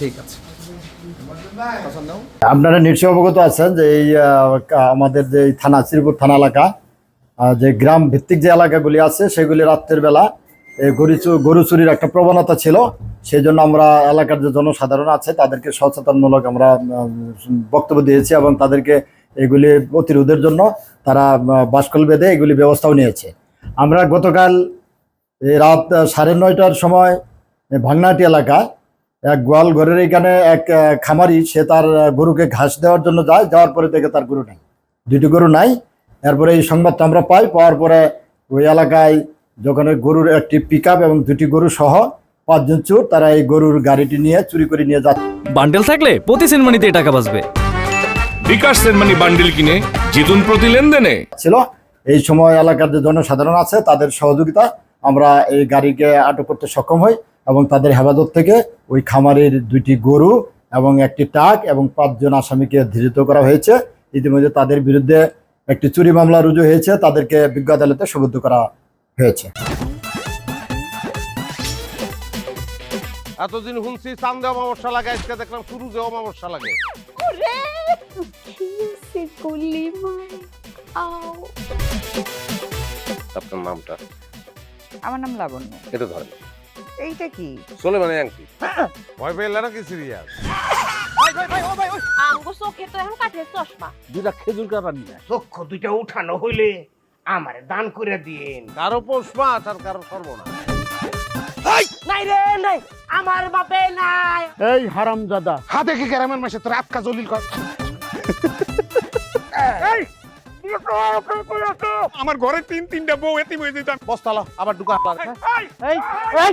ঠিক আছে। আপনারা নিশ্চয় অবগত আছেন যে এই আমাদের যে থানা, শ্রীপুর থানা এলাকা যে গ্রাম ভিত্তিক যে এলাকাগুলি আছে, সেগুলি রাত্রের বেলা গরু গরু চুরির একটা প্রবণতা ছিল। সেই জন্য আমরা এলাকার যে জনসাধারণ আছে, তাদেরকে সচেতনমূলক আমরা বক্তব্য দিয়েছি এবং তাদেরকে এগুলি প্রতিরোধের জন্য তারা বাসকল বেঁধে এগুলি ব্যবস্থাও নিয়েছে। আমরা গতকাল রাত সাড়ে নয়টার সময় এই ভাংনাটি এলাকা এক গোয়াল ঘরের এখানে এক খামারি সে তার গরুকে ঘাস দেওয়ার জন্য যায় যাওয়ার পরে দেখে তার গরু নাই। দুটি গরু নাই। এরপরে এই সংবাদটা আমরা পাই পাওয়ার পরে ওই এলাকায় যখন ওই গরুর একটি পিক এবং দুটি গরু সহ পাঁচজন চোর তারা এই গরুর গাড়িটি নিয়ে চুরি করে নিয়ে যাচ্ছে। বান্ডেল থাকলে প্রতি সেনমানিতে টাকা বাঁচবে। বিকাশ সেনমানি বান্ডিল কিনে জিতুন প্রতি লেনদেনে। ছিল। এই সময় এলাকার যে জনসাধারণ আছে তাদের সহযোগিতা আমরা এই গাড়িকে আটক করতে সক্ষম হই। এবং তাদের হেফাজত থেকে ওই খামারের দুইটি গরু এবং একটি টাক এবং পাঁচজন আসামিকে ধৃত করা হয়েছে। ইতিমধ্যে তাদের বিরুদ্ধে একটি চুরি মামলা রুজু হয়েছে। তাদেরকে বিজ্ঞ আদালতে সুবদ্ধ করা হয়েছে। এতদিন শুনছি চান্দে অমাবস্যা লাগে আজকে দেখলাম সুরুজে অমাবস্যা লাগে। আপনার নামটা? আমার নাম লাবণ্য। এটা ধরেন। এইটা কি? চলে মানে আংটি ভয় পেলে নাকি সিরিয়াস? আঙ্গু চোখে তো এখন কাঠের চশমা। দুটা খেজুর কাটা নিয়ে চক্ষু দুইটা উঠানো হইলে আমারে দান করে দিন কারও পৌষ মাছ আর কারও নাই রে নাই। আমার বাপে নাই। এই হারাম দাদা হাতে কি গ্রামের মাসে তোর আটকা জলিল কর। আমার ঘরে তিন তিনটা বউ এতিম হয়ে যেতাম বস্তালো আবার ঢুকা এই এই!